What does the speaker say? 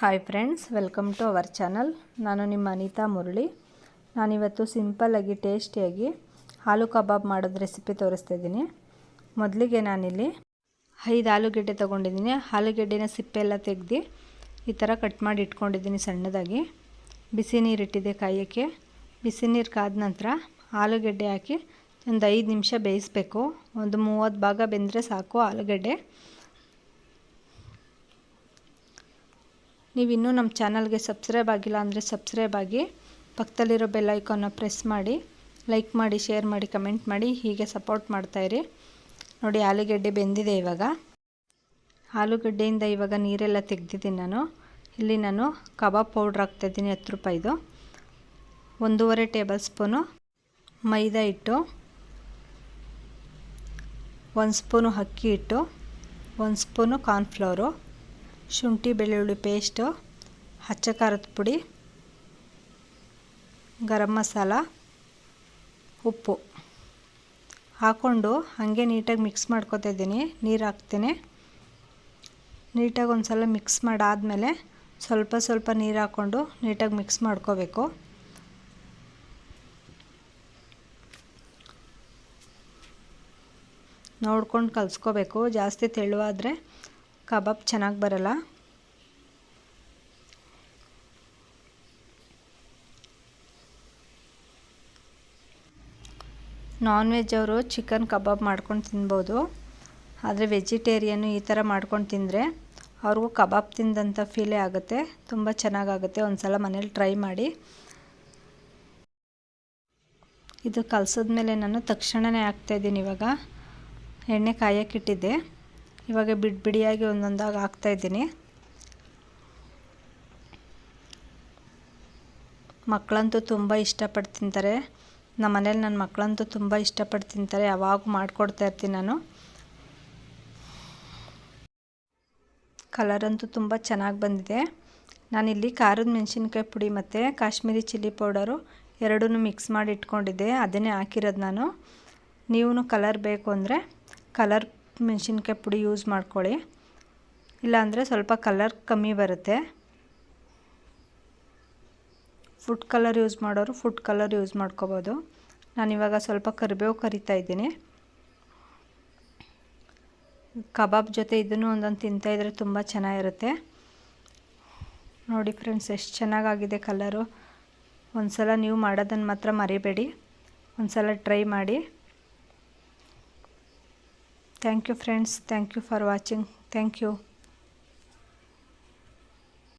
Hi friends welcome to our channel ನಾನು ನಿಮ್ಮ ಅನಿತಾ ಮುರಳಿ. ನಾನಿವತ್ತು ಸಿಂಪಲ್ಲಾಗಿ ಟೇಸ್ಟಿಯಾಗಿ ಆಲೂ ಕಬಾಬ್ ಮಾಡೋದು ರೆಸಿಪಿ ತೋರಿಸ್ತಾ ಇದ್ದೀನಿ. ಮೊದಲಿಗೆ ನಾನಿಲ್ಲಿ ಐದು ಆಲೂಗೆಡ್ಡೆ ತೊಗೊಂಡಿದ್ದೀನಿ. ಆಲೂಗೆಡ್ಡೆನ ಸಿಪ್ಪೆ ಎಲ್ಲ ತೆಗೆದು ಈ ಥರ ಕಟ್ ಮಾಡಿ ಇಟ್ಕೊಂಡಿದ್ದೀನಿ ಸಣ್ಣದಾಗಿ. ಬಿಸಿ ನೀರು ಇಟ್ಟಿದ್ದೆ ಕಾಯೋಕ್ಕೆ. ಬಿಸಿ ನೀರು ಕಾದ ನಂತರ ಆಲೂಗೆಡ್ಡೆ ಹಾಕಿ ಒಂದು ಐದು ನಿಮಿಷ ಬೇಯಿಸಬೇಕು. ಒಂದು ಮೂವತ್ತು ಭಾಗ ಬೆಂದರೆ ಸಾಕು ಆಲೂಗೆಡ್ಡೆ. ನೀವು ಇನ್ನೂ ನಮ್ಮ ಚಾನಲ್ಗೆ ಸಬ್ಸ್ಕ್ರೈಬ್ ಆಗಿಲ್ಲ ಅಂದರೆ ಸಬ್ಸ್ಕ್ರೈಬ್ ಆಗಿ, ಪಕ್ಕದಲ್ಲಿರೋ ಬೆಲ್ ಐಕಾನ್ನ ಪ್ರೆಸ್ ಮಾಡಿ ಲೈಕ್ ಮಾಡಿ ಶೇರ್ ಮಾಡಿ ಕಮೆಂಟ್ ಮಾಡಿ, ಹೀಗೆ ಸಪೋರ್ಟ್ ಮಾಡ್ತಾಯಿರಿ ನೋಡಿ, ಆಲೂಗಡ್ಡೆ ಬೆಂದಿದೆ ಇವಾಗ. ಆಲೂಗಡ್ಡೆಯಿಂದ ಇವಾಗ ನೀರೆಲ್ಲ ತೆಗ್ದಿದ್ದೀನಿ ನಾನು. ಇಲ್ಲಿ ನಾನು ಕಬಾಬ್ ಪೌಡ್ರ್ ಹಾಕ್ತಾಯಿದ್ದೀನಿ ಹತ್ತು ರೂಪಾಯಿದು ಒಂದೂವರೆ ಟೇಬಲ್ ಸ್ಪೂನು ಮೈದಾ ಹಿಟ್ಟು, ಒಂದು ಸ್ಪೂನು ಅಕ್ಕಿ ಹಿಟ್ಟು, ಒಂದು ಸ್ಪೂನು ಕಾರ್ನ್ಫ್ಲವರು ಶುಂಠಿ, ಬೆಳ್ಳುಳ್ಳಿ ಪೇಸ್ಟು ಹಚ್ಚ ಖಾರದ ಪುಡಿ, ಗರಂ ಮಸಾಲ, ಉಪ್ಪು. ಹಾಕ್ಕೊಂಡು ಹಾಗೆ ನೀಟಾಗಿ ಮಿಕ್ಸ್ ಮಾಡ್ಕೊತಾ ಇದ್ದೀನಿ. ನೀರು ಹಾಕ್ತೀನಿ. ನೀಟಾಗಿ ಒಂದು ಸಲ ಮಿಕ್ಸ್ ಮಾಡಾದಮೇಲೆ ಸ್ವಲ್ಪ ಸ್ವಲ್ಪ ನೀರು ಹಾಕ್ಕೊಂಡು ನೀಟಾಗಿ ಮಿಕ್ಸ್ ಮಾಡ್ಕೋಬೇಕು. ನೋಡ್ಕೊಂಡು ಕಲಿಸ್ಕೋಬೇಕು. ಜಾಸ್ತಿ ತೆಳುವಾದರೆ ಕಬಾಬ್ ಚೆನ್ನಾಗಿ ಬರಲ್ಲ. ನಾನ್ ವೆಜ್ ಅವರು ಚಿಕನ್ ಕಬಾಬ್ ಮಾಡ್ಕೊಂಡು ತಿನ್ಬೋದು. ಆದರೆ ವೆಜಿಟೇರಿಯನ್ನು ಈ ಥರ ಮಾಡ್ಕೊಂಡು ತಿಂದರೆ ಅವ್ರಿಗೂ ಕಬಾಬ್ ತಿಂದಂಥ ಫೀಲೇ ಆಗುತ್ತೆ. ತುಂಬ ಚೆನ್ನಾಗಾಗುತ್ತೆ ಒಂದು ಸಲ ಮನೇಲಿ ಟ್ರೈ ಮಾಡಿ. ಇದು ಕಲಸಿದ್ಮೇಲೆ ನಾನು ತಕ್ಷಣವೇ ಹಾಕ್ತಾಯಿದ್ದೀನಿ ಇವಾಗ. ಎಣ್ಣೆ ಕಾಯಕ್ಕಿಟ್ಟಿದ್ದೆ ಇವಾಗ ಬಿಡಿ ಬಿಡಿಯಾಗಿ ಒಂದೊಂದಾಗಿ ಹಾಕ್ತಾಯಿದ್ದೀನಿ ಮಕ್ಕಳಂತೂ ತುಂಬ ಇಷ್ಟಪಟ್ಟು ತಿಂತಾರೆ. ನಮ್ಮ ಮನೇಲಿ ನನ್ನ ಮಕ್ಕಳಂತೂ ತುಂಬ ಇಷ್ಟಪಟ್ಟು ತಿಂತಾರೆ. ಯಾವಾಗೂ ಮಾಡಿಕೊಡ್ತಾ ಇರ್ತೀನಿ ನಾನು. ಕಲರಂತೂ ತುಂಬ ಚೆನ್ನಾಗಿ ಬಂದಿದೆ. ನಾನಿಲ್ಲಿ ಖಾರದ ಮೆಣಸಿನ್ಕಾಯಿ ಪುಡಿ ಮತ್ತು ಕಾಶ್ಮೀರಿ ಚಿಲ್ಲಿ ಪೌಡರು ಎರಡೂ ಮಿಕ್ಸ್ ಮಾಡಿ ಇಟ್ಕೊಂಡಿದ್ದೆ. ಅದನ್ನೇ ಹಾಕಿರೋದು ನಾನು. ನೀವು ಕಲರ್ ಬೇಕು ಅಂದರೆ ಕಲರ್ ಮೆಣಸಿನ್ಕಾಯಿ ಪುಡಿ ಯೂಸ್ ಮಾಡ್ಕೊಳ್ಳಿ. ಇಲ್ಲಾಂದರೆ ಸ್ವಲ್ಪ ಕಲರ್ ಕಮ್ಮಿ ಬರುತ್ತೆ. ಫುಡ್ ಕಲರ್ ಯೂಸ್ ಮಾಡೋರು ಫುಡ್ ಕಲರ್ ಯೂಸ್ ಮಾಡ್ಕೋಬೋದು. ನಾನಿವಾಗ ಸ್ವಲ್ಪ ಕರಿಬೇವು ಕರಿತಾ ಇದ್ದೀನಿ. ಕಬಾಬ್ ಜೊತೆ ಇದನ್ನು ಒಂದೊಂದು ತಿಂತಾಯಿದ್ರೆ ತುಂಬ ಚೆನ್ನಾಗಿರುತ್ತೆ. ನೋಡಿ ಫ್ರೆಂಡ್ಸ್ ಎಷ್ಟು ಚೆನ್ನಾಗಾಗಿದೆ ಕಲರು ಒಂದು ಸಲ ನೀವು ಮಾಡೋದನ್ನು ಮಾತ್ರ ಮರಿಬೇಡಿ. ಒಂದು ಸಲ ಟ್ರೈ ಮಾಡಿ. Thank you friends. Thank you for watching. Thank you.